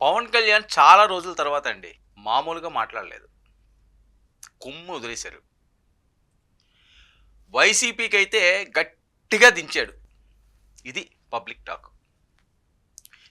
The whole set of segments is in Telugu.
పవన్ కళ్యాణ్ చాలా రోజుల తర్వాత అండి మామూలుగా మాట్లాడలేదు. కుమ్ము వదిలేశారు. వైసీపీకి అయితే గట్టిగా దించాడు. ఇది పబ్లిక్ టాక్.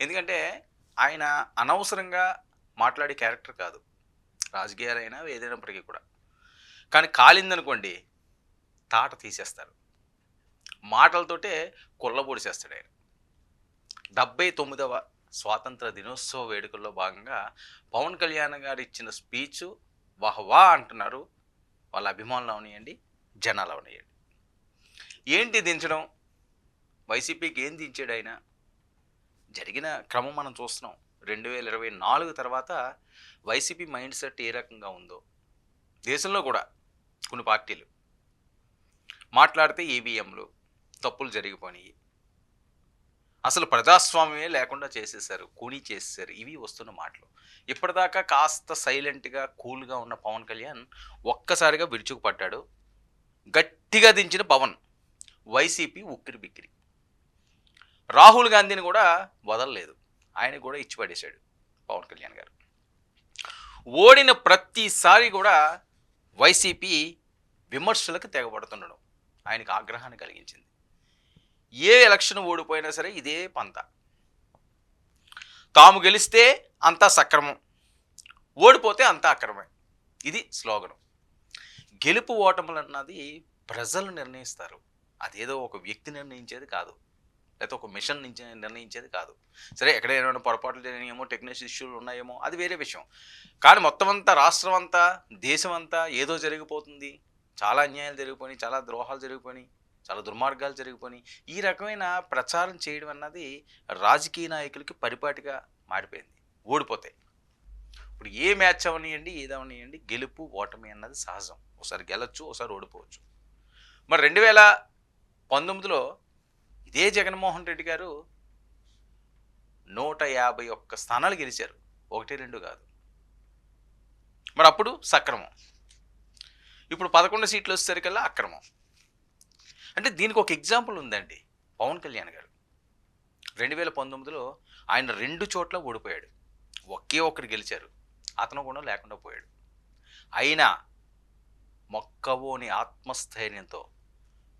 ఎందుకంటే ఆయన అనవసరంగా మాట్లాడే క్యారెక్టర్ కాదు. రాజకీయాలైనా ఏదైనప్పటికీ కూడా. కానీ కాలిందనుకోండి తాట తీసేస్తారు. మాటలతోటే కొల్లబొడిసేస్తాడు ఆయన. డెబ్బై తొమ్మిదవ స్వాతంత్ర దినోత్సవ వేడుకల్లో భాగంగా పవన్ కళ్యాణ్ గారు ఇచ్చిన స్పీచ్ వాహ్ వా అంటున్నారు. వాళ్ళ అభిమానులు అవనియండి జనాలు అవనియండి. ఏంటి దించడం? వైసీపీకి ఏం దించాడు ఆయన? జరిగిన క్రమం మనం చూస్తున్నాం. రెండు వేల ఇరవై నాలుగు తర్వాత వైసీపీ మైండ్ సెట్ ఏ రకంగా ఉందో. దేశంలో కూడా కొన్ని పార్టీలు మాట్లాడితే ఈవీఎంలు తప్పులు జరిగిపోయినాయి. అసలు ప్రజాస్వామ్యమే లేకుండా చేసేసారు కూనీ చేసేసారు ఇవి వస్తున్న మాటలు. ఇప్పటిదాకా కాస్త సైలెంట్గా కూల్గా ఉన్న పవన్ కళ్యాణ్ ఒక్కసారిగా విరుచుకుపడ్డాడు. గట్టిగా దించిన పవన్ వైసీపీ ఉక్కిరి బిక్కిరి. రాహుల్ గాంధీని కూడా వదలలేదు. ఆయన కూడా ఇచ్చి పడేశాడు పవన్ కళ్యాణ్ గారు. ఓడిన ప్రతిసారి కూడా వైసీపీ విమర్శలకు తెగబడుతుండడం ఆయనకు ఆగ్రహాన్ని కలిగించింది. ఏ ఎలక్షన్ ఓడిపోయినా సరే ఇదే పంత. తాము గెలిస్తే అంతా సక్రమం ఓడిపోతే అంతా అక్రమే ఇది స్లోగనం. గెలుపు ఓటములు అన్నది ప్రజలు నిర్ణయిస్తారు. అదేదో ఒక వ్యక్తి నిర్ణయించేది కాదు. లేకపోతే ఒక మిషన్ నుంచి నిర్ణయించేది కాదు. సరే ఎక్కడ ఏమైనా పొరపాట్లు జరిగినాయేమో టెక్నికల్ ఇష్యూలు ఉన్నాయేమో అది వేరే విషయం. కానీ మొత్తం అంతా రాష్ట్రం అంతా దేశం అంతా ఏదో జరిగిపోతుంది. చాలా అన్యాయాలు జరిగిపోయినాయి చాలా ద్రోహాలు జరిగిపోయినాయి. చాలా దుర్మార్గాలు జరిగిపోయినాయి ఈ రకమైన ప్రచారం చేయడం అన్నది రాజకీయ నాయకులకి పరిపాటిగా మారిపోయింది ఓడిపోతాయి. ఇప్పుడు ఏ మ్యాచ్ అవనియండి ఏదవనియండి గెలుపు ఓటమి అన్నది సహజం. ఒకసారి గెలచ్చు ఒకసారి ఓడిపోవచ్చు. మరి రెండు వేల పంతొమ్మిదిలో ఇదే జగన్మోహన్ రెడ్డి గారు నూట యాభై ఒక్క స్థానాలు గెలిచారు. ఒకటి రెండు కాదు. మరి అప్పుడు సక్రమం. ఇప్పుడు పదకొండు సీట్లు వచ్చేసరికల్లా అక్రమం. అంటే దీనికి ఒక ఎగ్జాంపుల్ ఉందండి. పవన్ కళ్యాణ్ గారు. రెండు వేల పంతొమ్మిదిలో ఆయన రెండు చోట్ల ఓడిపోయాడు. ఒకే ఒక్కరు గెలిచారు. అతను కూడా లేకుండా పోయాడు. అయినా మొక్కవోని ఆత్మస్థైర్యంతో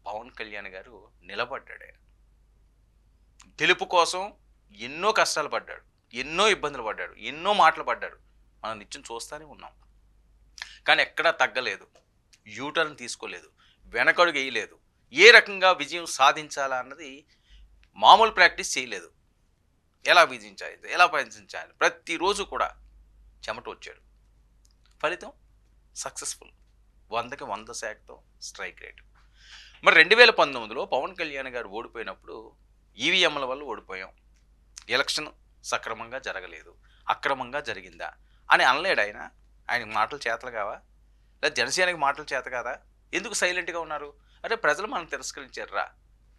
పవన్ కళ్యాణ్ గారు నిలబడ్డాడు ఆయన. గెలుపు కోసం ఎన్నో కష్టాలు పడ్డాడు. ఎన్నో ఇబ్బందులు పడ్డాడు. ఎన్నో మాటలు పడ్డాడు. మనం నిత్యం చూస్తూనే ఉన్నాం. కానీ ఎక్కడా తగ్గలేదు. యూటర్న్ తీసుకోలేదు. వెనకడుగు వేయలేదు. ఏ రకంగా విజయం సాధించాలా అన్నది మామూలు ప్రాక్టీస్ చేయలేదు. ఎలా విజయించాలి ఎలా ప్రయత్నించాలి ప్రతిరోజు కూడా చెమట వచ్చాడు. ఫలితం సక్సెస్ఫుల్. వందకి వంద శాతం స్ట్రైక్ రేట్. మరి రెండు వేల పంతొమ్మిదిలో పవన్ కళ్యాణ్ గారు ఓడిపోయినప్పుడు ఈవీఎంల వల్ల ఓడిపోయాం. ఎలక్షన్ సక్రమంగా జరగలేదు. అక్రమంగా జరిగిందా అని అనలేడు ఆయన. ఆయన మాటలు చేతలు కావా? లేదా జనసేనకి మాటలు చేత కాదా? ఎందుకు సైలెంట్గా ఉన్నారు? అరే ప్రజలు మనం తిరస్కరించారా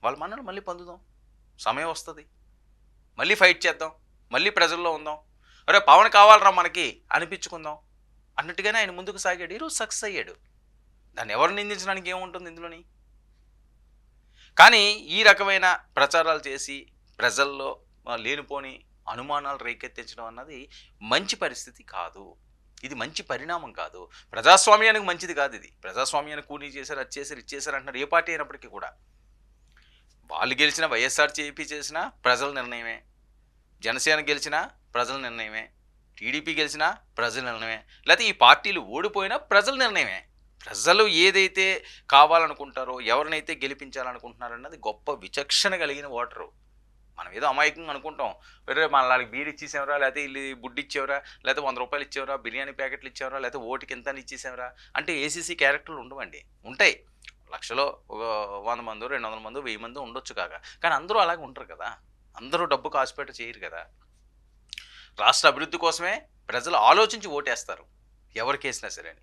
వాళ్ళ మనల్ని మళ్ళీ పొందుదాం. సమయం వస్తుంది. మళ్ళీ ఫైట్ చేద్దాం. మళ్ళీ ప్రజల్లో ఉందాం. అరే పవన్ కావాలరా మనకి? అనిపించుకుందాం. అన్నట్టుగానే ఆయన ముందుకు సాగాడు. ఈరోజు సక్సెస్ అయ్యాడు. దాన్ని ఎవరు నిందించడానికి ఏముంటుంది ఇందులోని? కానీ ఈ రకమైన ప్రచారాలు చేసి ప్రజల్లో లేనిపోని అనుమానాలు రేకెత్తించడం అన్నది మంచి పరిస్థితి కాదు. ఇది మంచి పరిణామం కాదు. ప్రజాస్వామ్యానికి మంచిది కాదు ఇది. ప్రజాస్వామ్యాన్ని కూనీ చేశారు అది చేశారు ఇది చేశారు అంటున్నారు ఏ పార్టీ అయినప్పటికీ కూడా. వాళ్ళు గెలిచిన వైఎస్ఆర్ చేపీ చేసినా ప్రజల నిర్ణయమే. జనసేన గెలిచినా ప్రజల నిర్ణయమే. టీడీపీ గెలిచినా ప్రజల నిర్ణయమే. లేకపోతే ఈ పార్టీలు ఓడిపోయినా ప్రజల నిర్ణయమే. ప్రజలు ఏదైతే కావాలనుకుంటారో ఎవరినైతే గెలిపించాలనుకుంటున్నారన్నది గొప్ప విచక్షణ కలిగిన ఓటరు. మనం ఏదో అమాయకంగా అనుకుంటాం. వేరే మన వాళ్ళకి బీర్ ఇచ్చేసేవరా లేకపోతే ఇల్లు బుడ్డి ఇచ్చేవరా లేకపోతే వంద రూపాయలు ఇచ్చేవరా బిర్యానీ ప్యాకెట్లు ఇచ్చేవరా లేకపోతే ఓటుకి ఎంత ఇచ్చేసేవరా అంటే ఏసీసీ క్యారెక్టర్లు ఉండవండి. ఉంటాయి. లక్షలో ఒక వంద మంది రెండు వందల మంది వెయ్యి మంది ఉండొచ్చు కాక. కానీ అందరూ అలాగే ఉంటారు కదా. అందరూ డబ్బు కాసుపేట చేయరు కదా. రాష్ట్ర అభివృద్ధి కోసమే ప్రజలు ఆలోచించి ఓటేస్తారు. ఎవరికి వేసినా సరే అని.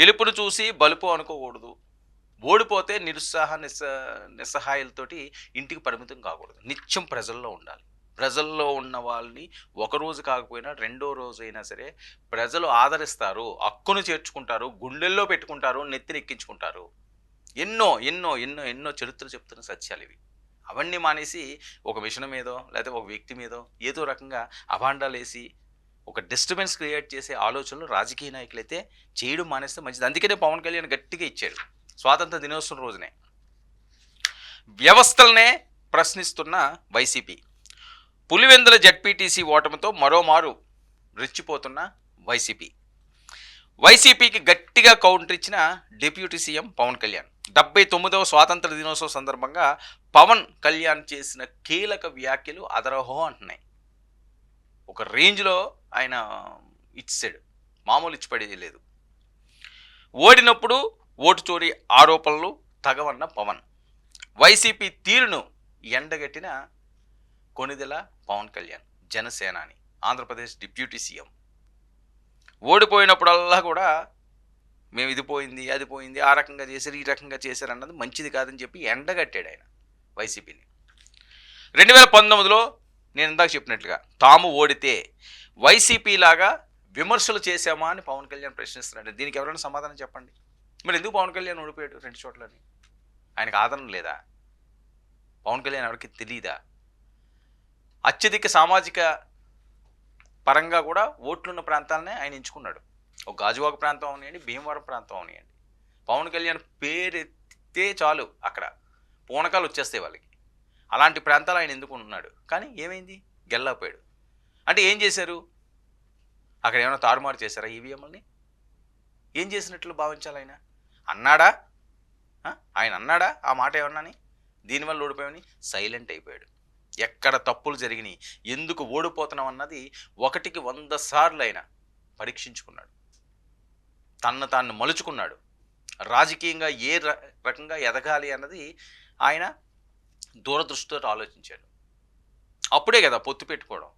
గెలుపును చూసి బలుపు అనుకోకూడదు. ఓడిపోతే నిరుత్సాహ నిస్స నిస్సహాయాలతోటి ఇంటికి పరిమితం కాకూడదు. నిత్యం ప్రజల్లో ఉండాలి. ప్రజల్లో ఉన్న వాళ్ళని ఒక రోజు కాకపోయినా రెండో రోజు అయినా సరే ప్రజలు ఆదరిస్తారు హక్కును చేర్చుకుంటారు గుండెల్లో పెట్టుకుంటారు నెత్తిని ఎక్కించుకుంటారు ఎన్నో ఎన్నో ఎన్నో ఎన్నో చరిత్రలు చెప్తున్న సత్యాలు ఇవి. అవన్నీ మానేసి ఒక మిషన్ మీదో లేకపోతే ఒక వ్యక్తి మీదో ఏదో రకంగా అభాండాలు వేసి ఒక డిస్టర్బెన్స్ క్రియేట్ చేసే ఆలోచనలు రాజకీయ నాయకులైతే చేయడం మానేస్తే మంచిది. అందుకనే పవన్ కళ్యాణ్ గట్టిగా ఇచ్చాడు. స్వాతంత్ర దినోత్సవం రోజునే వ్యవస్థలనే ప్రశ్నిస్తున్న వైసీపీ. పులివెందుల జడ్పీటీసీ ఓటమితో మరోమారు రెచ్చిపోతున్న వైసీపీ. వైసీపీకి గట్టిగా కౌంటర్ ఇచ్చిన డిప్యూటీ సీఎం పవన్ కళ్యాణ్. డెబ్బై తొమ్మిదవ స్వాతంత్ర దినోత్సవం సందర్భంగా పవన్ కళ్యాణ్ చేసిన కీలక వ్యాఖ్యలు అదరహో అంటున్నాయి. ఒక రేంజ్లో ఆయన ఇచ్చాడు మామూలు ఇచ్చిపడేది లేదు. ఓడినప్పుడు ఓటు చోరీ ఆరోపణలు తగవన్న పవన్. వైసీపీ తీరును ఎండగట్టిన కొనిదెల పవన్ కళ్యాణ్ జనసేనాని ఆంధ్రప్రదేశ్ డిప్యూటీ సీఎం. ఓడిపోయినప్పుడల్లా కూడా మేము ఇది పోయింది అది పోయింది ఆ రకంగా చేశారు ఈ రకంగా చేశారు అన్నది మంచిది కాదని చెప్పి ఎండగట్టాడు ఆయన వైసీపీని. రెండు వేల పంతొమ్మిదిలో నేను ఇందాక చెప్పినట్లుగా తాము ఓడితే వైసీపీ లాగా విమర్శలు చేశామా అని పవన్ కళ్యాణ్ ప్రశ్నిస్తున్నాడు. దీనికి ఎవరైనా సమాధానం చెప్పండి. మరి ఎందుకు పవన్ కళ్యాణ్ ఓడిపోయాడు రెండు చోట్లని? ఆయనకు ఆదరణ లేదా? పవన్ కళ్యాణ్ ఎవరికి తెలియదా అత్యధిక సామాజిక పరంగా కూడా ఓట్లున్న ప్రాంతాలనే ఆయన ఎంచుకున్నాడు. ఒక గాజువాక ప్రాంతం అవనియండి భీమవరం ప్రాంతం అవనియండి. పవన్ కళ్యాణ్ పేరెత్తే చాలు అక్కడ. పూనకాలు వచ్చేస్తాయి వాళ్ళకి. అలాంటి ప్రాంతాలు ఆయన ఎందుకు ఉన్నాడు కానీ ఏమైంది? గెల్లపోయాడు. అంటే ఏం చేశారు? అక్కడ ఏమైనా తారుమారు చేశారా ఈవీఎంలని? ఏం చేసినట్లు భావించాలి ఆయన? అన్నాడా? ఆయన అన్నాడా? ఆ మాట ఏమన్నాని దీనివల్ల ఓడిపోయామని సైలెంట్ అయిపోయాడు. ఎక్కడ తప్పులు జరిగినాయి ఎందుకు ఓడిపోతున్నాం అన్నది ఒకటికి వంద సార్లు అయినా పరీక్షించుకున్నాడు. తన్ను తాను మలుచుకున్నాడు. రాజకీయంగా ఏ రకంగా ఎదగాలి అన్నది ఆయన దూరదృష్టితో ఆలోచించాడు. అప్పుడే కదా పొత్తు పెట్టుకోవడం.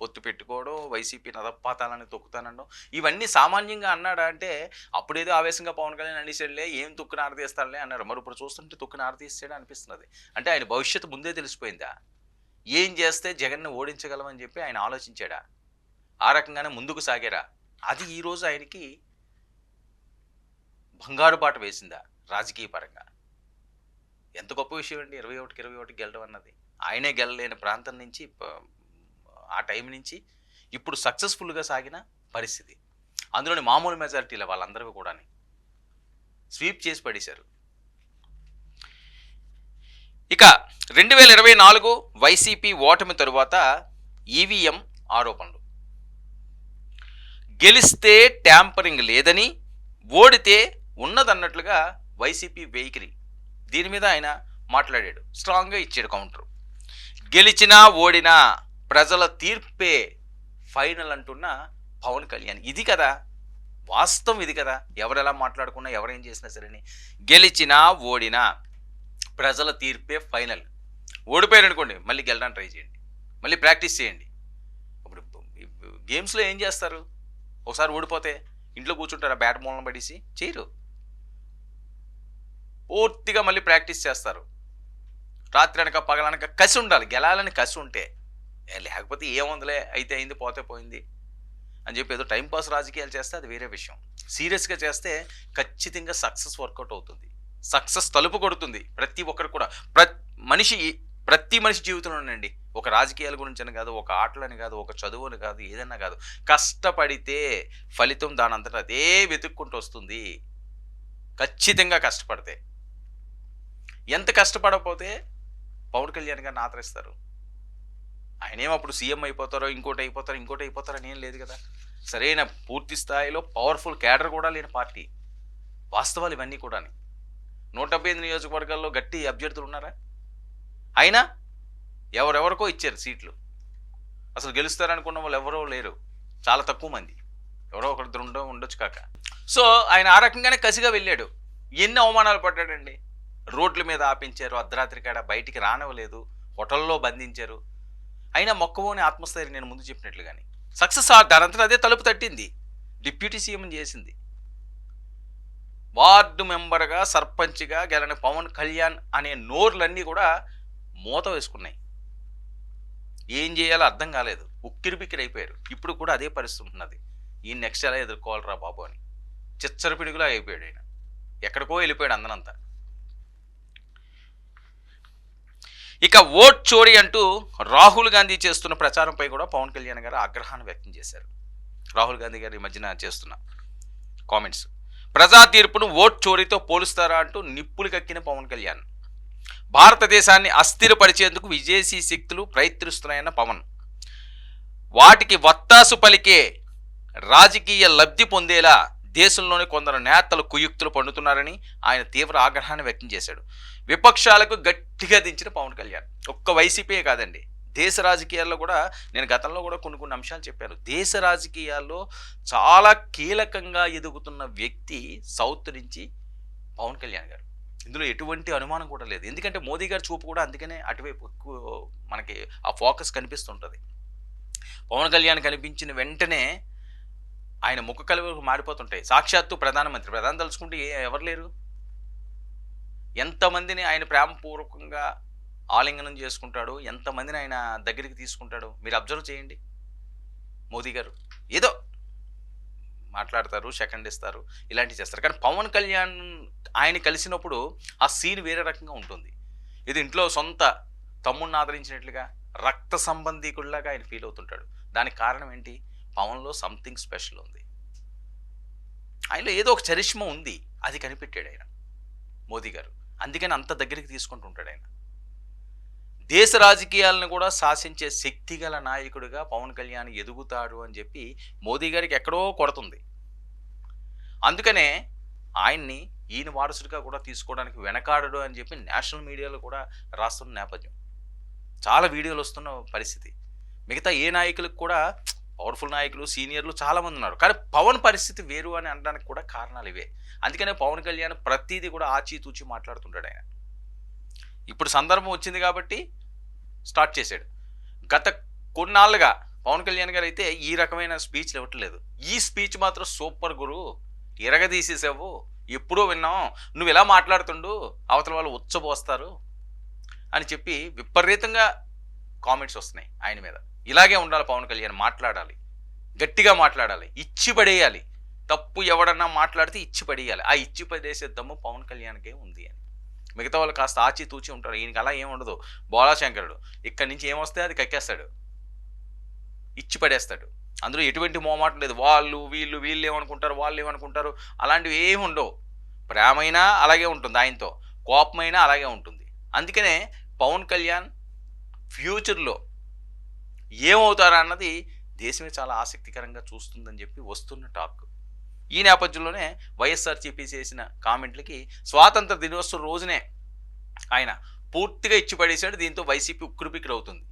పొత్తు పెట్టుకోవడం వైసీపీ నదపాతాలని తొక్కుతానడం ఇవన్నీ సామాన్యంగా అన్నాడా అంటే అప్పుడేదో ఆవేశంగా పవన్ కళ్యాణ్ అనేసాడులే ఏం తొక్కున ఆరదీస్తాడులే అన్నారు. మరి ఇప్పుడు చూస్తుంటే తొక్కున ఆరదీస్తాడు అనిపిస్తున్నది. అంటే ఆయన భవిష్యత్తు ముందే తెలిసిపోయిందా? ఏం చేస్తే జగన్ను ఓడించగలమని చెప్పి ఆయన ఆలోచించాడా? ఆ రకంగానే ముందుకు సాగారా? అది ఈరోజు ఆయనకి బంగారు బాట వేసిందా రాజకీయ పరంగా? ఎంత గొప్ప విషయం అండి. ఇరవై ఒకటికి ఇరవై ఒకటికి గెలడం అన్నది. ఆయనే గెలలేని ప్రాంతం నుంచి ఆ టైం నుంచి ఇప్పుడు సక్సెస్ఫుల్గా సాగిన పరిస్థితి. అందులోని మామూలు మెజారిటీల వాళ్ళందరూ కూడా స్వీప్ చేసి పడేశారు. ఇక రెండు వేల ఇరవై నాలుగు వైసీపీ ఓటమి తరువాత ఈవీఎం ఆరోపణలు. గెలిస్తే ట్యాంపరింగ్ లేదని ఓడితే ఉన్నదన్నట్లుగా వైసీపీ వెహికరీ దీని మీద ఆయన మాట్లాడాడు. స్ట్రాంగ్గా ఇచ్చాడు కౌంటర్. గెలిచినా ఓడినా ప్రజల తీర్పే ఫైనల్ అంటున్న పవన్ కళ్యాణ్. ఇది కదా. వాస్తవం ఇది కదా. ఎవరెలా మాట్లాడుకున్నా ఎవరేం చేసినా సరేని. గెలిచినా ఓడినా ప్రజల తీర్పే ఫైనల్. ఓడిపోయారు అనుకోండి మళ్ళీ గెలడానికి ట్రై చేయండి. మళ్ళీ ప్రాక్టీస్ చేయండి. ఇప్పుడు గేమ్స్లో ఏం చేస్తారు? ఒకసారి ఓడిపోతే ఇంట్లో కూర్చుంటారా? బ్యాట్ మూలన పడేసి చేయరు. పూర్తిగా మళ్ళీ ప్రాక్టీస్ చేస్తారు. రాత్రి అనక పగలనక కసి ఉండాలి. గెలాలని కసి ఉంటే లేకపోతే ఏముందిలే అయితే అయింది పోతే పోయింది అని చెప్పి ఏదో టైంపాస్ రాజకీయాలు చేస్తే అది వేరే విషయం. సీరియస్గా చేస్తే ఖచ్చితంగా సక్సెస్ వర్కౌట్ అవుతుంది. సక్సెస్ తలుపు కొడుతుంది ప్రతి ఒక్కరు కూడా. ప్ర మనిషి ప్రతి మనిషి జీవితంలోనండి ఒక రాజకీయాల గురించి అని కాదు ఒక ఆటలని కాదు ఒక చదువుని కాదు ఏదైనా కాదు. కష్టపడితే ఫలితం దానంతట అదే వెతుక్కుంటూ వస్తుంది. ఖచ్చితంగా కష్టపడితే. ఎంత కష్టపడకపోతే పవన్ కళ్యాణ్ గారిని ఆదరిస్తారు. ఆయనేమో అప్పుడు సీఎం అయిపోతారో ఇంకోటి అయిపోతారో ఇంకోటి అయిపోతారో అని ఏం లేదు కదా. సరైన పూర్తి స్థాయిలో పవర్ఫుల్ క్యాడర్ కూడా లేని పార్టీ. వాస్తవాలు ఇవన్నీ కూడా నూట డెబ్బై ఎనిమిది నియోజకవర్గాల్లో గట్టి అభ్యర్థులు ఉన్నారా? అయినా ఎవరెవరికో ఇచ్చారు సీట్లు. అసలు గెలుస్తారనుకున్న వాళ్ళు ఎవరో లేరు. చాలా తక్కువ మంది. ఎవరో ఒకరిద్దరు ఉండో ఉండొచ్చు కాక. సో ఆయన ఆ రకంగానే కసిగా వెళ్ళాడు. ఎన్ని అవమానాలు పడ్డాడండి? రోడ్ల మీద ఆపించారు అర్ధరాత్రి కాడ బయటికి రానివ్వలేదు హోటల్లో బంధించారు. అయినా మొక్కవోని ఆత్మస్థైర్యం నేను ముందు చెప్పినట్లుగాని సక్సెస్ దానంతట అదే తలుపు తట్టింది. డిప్యూటీ సీఎం చేసింది. వార్డు మెంబర్గా సర్పంచ్గా గెలని పవన్ కళ్యాణ్ అనే నోర్లన్నీ కూడా మూత వేసుకున్నాయి. ఏం చేయాలో అర్థం కాలేదు. ఉక్కిరిబిక్కిరైపోయారు ఇప్పుడు కూడా అదే పరిస్థితి ఉన్నది. ఈ నెక్స్ట్ ఎలా ఎదుర్కోవాలరా బాబు అని. చిచ్చరపిడిగులా అయిపోయాడు ఆయన. ఎక్కడికో వెళ్ళిపోయాడు అందనంతా. ఇక ఓట్ చోరీ అంటూ రాహుల్ గాంధీ చేస్తున్న ప్రచారంపై కూడా పవన్ కళ్యాణ్ గారు ఆగ్రహాన్ని వ్యక్తం చేశారు. రాహుల్ గాంధీ గారు ఈ మధ్యన చేస్తున్న కామెంట్స్. ప్రజా తీర్పును ఓట్ చోరీతో పోలుస్తారా అంటూ నిప్పులు కక్కిన పవన్ కళ్యాణ్. భారతదేశాన్ని అస్థిరపరిచేందుకు విదేశీ శక్తులు ప్రయత్నిస్తున్నాయన్న పవన్. వాటికి వత్తాసు పలికే రాజకీయ లబ్ధి పొందేలా దేశంలోని కొందరు నేతలు కుయుక్తులు పండుతున్నారని ఆయన తీవ్ర ఆగ్రహాన్ని వ్యక్తం చేశాడు. విపక్షాలకు గట్టిగా దించిన పవన్ కళ్యాణ్. ఒక్క వైసీపీ కాదండి. దేశ రాజకీయాల్లో కూడా నేను గతంలో కూడా కొన్ని కొన్ని అంశాలు చెప్పాను. దేశ రాజకీయాల్లో చాలా కీలకంగా ఎదుగుతున్న వ్యక్తి సౌత్ నుంచి పవన్ కళ్యాణ్ గారు. ఇందులో ఎటువంటి అనుమానం కూడా లేదు. ఎందుకంటే మోదీ గారి చూపు కూడా అందుకనే అటువైపు మనకి ఆ ఫోకస్ కనిపిస్తుంటుంది. పవన్ కళ్యాణ్ కనిపించిన వెంటనే ఆయన ముఖ కలువలు మారిపోతుంటాయి. సాక్షాత్తు ప్రధానమంత్రి. ప్రధాని తలుచుకుంటే ఎవరు లేరు? ఎంతమందిని ఆయన ప్రేమపూర్వకంగా ఆలింగనం చేసుకుంటాడు? ఎంతమందిని ఆయన దగ్గరికి తీసుకుంటాడు? మీరు అబ్జర్వ్ చేయండి. మోదీ గారు ఏదో మాట్లాడతారు సెకండ్ ఇస్తారు ఇలాంటివి చేస్తారు. కానీ పవన్ కళ్యాణ్ ఆయన కలిసినప్పుడు ఆ సీన్ వేరే రకంగా ఉంటుంది. ఇది ఇంట్లో సొంత తమ్ముడిని ఆదరించినట్లుగా రక్త సంబంధీకుల్లాగా ఆయన ఫీల్ అవుతుంటాడు. దానికి కారణం ఏంటి? పవన్లో సంథింగ్ స్పెషల్ ఉంది. ఆయనలో ఏదో ఒక చరిష్మ ఉంది. అది కనిపెట్టాడు ఆయన. మోదీ గారు. అందుకని అంత దగ్గరికి తీసుకుంటుంటాడు ఆయన. దేశ రాజకీయాలను కూడా శాసించే శక్తి గల నాయకుడిగా పవన్ కళ్యాణ్ ఎదుగుతాడు అని చెప్పి మోదీ గారికి ఎక్కడో కొడుతుంది. అందుకనే ఆయన్ని ఈయన వారసుడిగా కూడా తీసుకోవడానికి వెనకాడడు అని చెప్పి నేషనల్ మీడియాలో కూడా రాస్తున్న నేపథ్యం. చాలా వీడియోలు వస్తున్న పరిస్థితి. మిగతా ఏ నాయకులకు కూడా పవర్ఫుల్ నాయకులు సీనియర్లు చాలామంది ఉన్నారు కానీ పవన్ పరిస్థితి వేరు అని అనడానికి కూడా కారణాలు ఇవే. అందుకనే పవన్ కళ్యాణ్ ప్రతిదీ కూడా ఆచితూచి మాట్లాడుతుంటాడు ఆయన. ఇప్పుడు సందర్భం వచ్చింది కాబట్టి స్టార్ట్ చేశాడు. గత కొన్నాళ్ళుగా పవన్ కళ్యాణ్ గారు అయితే ఈ రకమైన స్పీచ్లు ఇవ్వట్లేదు. ఈ స్పీచ్ మాత్రం సూపర్ గురు. ఇరగదీసేసావు. ఎప్పుడో విన్నాం. నువ్వు ఎలా మాట్లాడుతుండు? అవతల వాళ్ళు ఉచ్చబోస్తారు అని చెప్పి విపరీతంగా కామెంట్స్ వస్తున్నాయి ఆయన మీద. ఇలాగే ఉండాలి పవన్ కళ్యాణ్ మాట్లాడాలి. గట్టిగా మాట్లాడాలి. ఇచ్చి పడేయాలి. తప్పు ఎవడన్నా మాట్లాడితే ఇచ్చి పడేయాలి. ఆ ఇచ్చి పడేసే దమ్ము పవన్ కళ్యాణ్కే ఉంది అని. మిగతా వాళ్ళు కాస్త ఆచి తూచి ఉంటారు. ఈయనకి అలా ఏం ఉండదు. బోళాశంకరుడు ఇక్కడి నుంచి ఏమొస్తే అది కక్కేస్తాడు. ఇచ్చి పడేస్తాడు. అందులో ఎటువంటి మోమాటం లేదు. వాళ్ళు వీళ్ళు వీళ్ళు ఏమనుకుంటారు వాళ్ళు ఏమనుకుంటారు అలాంటివి ఏమి ఉండవు. ప్రేమైనా అలాగే ఉంటుంది ఆయనతో. కోపమైనా అలాగే ఉంటుంది. అందుకనే పవన్ కళ్యాణ్ ఫ్యూచర్లో ఏమవుతారా అన్నది దేశమే చాలా ఆసక్తికరంగా చూస్తుందని చెప్పి వస్తున్న టాక్. ఈ నేపథ్యంలోనే వైఎస్ఆర్సీపీ చేసిన కామెంట్లకి స్వాతంత్ర దినోత్సవం రోజునే ఆయన పూర్తిగా ఇచ్చి పడేశాడు దీంతో వైసీపీ ఉక్కిరిబిక్కిరి అవుతుంది.